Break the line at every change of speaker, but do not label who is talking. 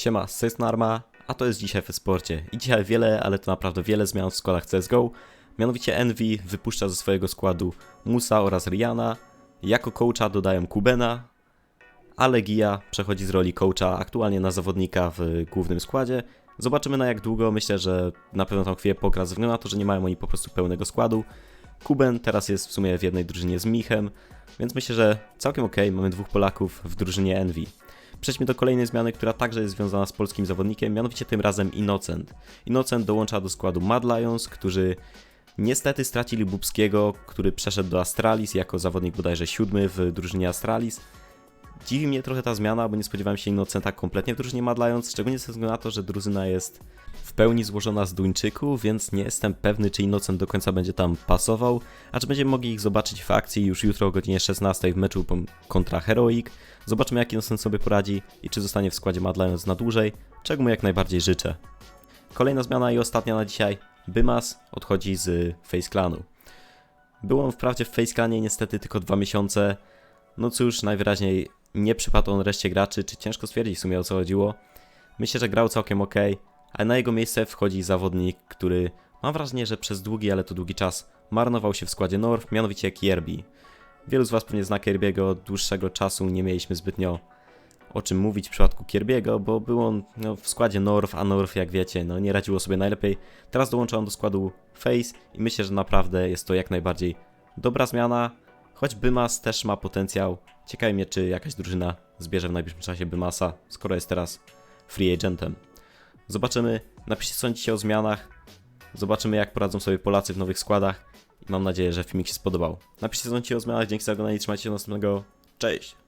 Siema, z a to jest dzisiaj w sporcie. I dzisiaj wiele, ale to naprawdę wiele zmian w składach CSGO. Mianowicie Envy wypuszcza ze swojego składu Musa oraz Riana. Jako coacha dodają Kubena, a Legia przechodzi z roli coacha aktualnie na zawodnika w głównym składzie. Zobaczymy na jak długo, myślę, że na pewno tam chwilę pogra ze na to, że nie mają oni po prostu pełnego składu. Kuben teraz jest w sumie w jednej drużynie z Michem, więc myślę, że całkiem ok, mamy dwóch Polaków w drużynie Envy. Przejdźmy do kolejnej zmiany, która także jest związana z polskim zawodnikiem, mianowicie tym razem Innocent. Innocent dołącza do składu Mad Lions, którzy niestety stracili Bubskiego, który przeszedł do Astralis jako zawodnik bodajże siódmy w drużynie Astralis. Dziwi mnie trochę ta zmiana, bo nie spodziewałem się Innocenta kompletnie w drużynie Mad Lions, szczególnie ze względu na to, że drużyna jest w pełni złożona z Duńczyków, więc nie jestem pewny, czy Innocent do końca będzie tam pasował, a czy będziemy mogli ich zobaczyć w akcji już jutro o godzinie 16 w meczu kontra Heroic. Zobaczymy, jak Innocent sobie poradzi i czy zostanie w składzie Mad Lions na dłużej, czego mu jak najbardziej życzę. Kolejna zmiana i ostatnia na dzisiaj. Bymas odchodzi z Face Clanu. Był on wprawdzie w Face Clanie niestety tylko dwa miesiące. No cóż, najwyraźniej nie przypadł on reszcie graczy, czy ciężko stwierdzić w sumie o co chodziło. Myślę, że grał całkiem ok, ale na jego miejsce wchodzi zawodnik, który mam wrażenie, że przez długi, ale to długi czas marnował się w składzie North, mianowicie Kierby. Wielu z Was pewnie zna Kierbiego, od dłuższego czasu nie mieliśmy zbytnio o czym mówić w przypadku Kierbiego, bo był on no, w składzie North, a North jak wiecie, no nie radziło sobie najlepiej. Teraz dołącza on do składu Face i myślę, że naprawdę jest to jak najbardziej dobra zmiana, choć Bymas też ma potencjał. Ciekawi mnie, czy jakaś drużyna zbierze w najbliższym czasie Bymasa, skoro jest teraz free agentem. Zobaczymy, napiszcie co sądzicie o zmianach, zobaczymy jak poradzą sobie Polacy w nowych składach i mam nadzieję, że filmik się spodobał. Napiszcie co sądzicie o zmianach, dzięki za oglądanie, trzymajcie się do następnego, cześć!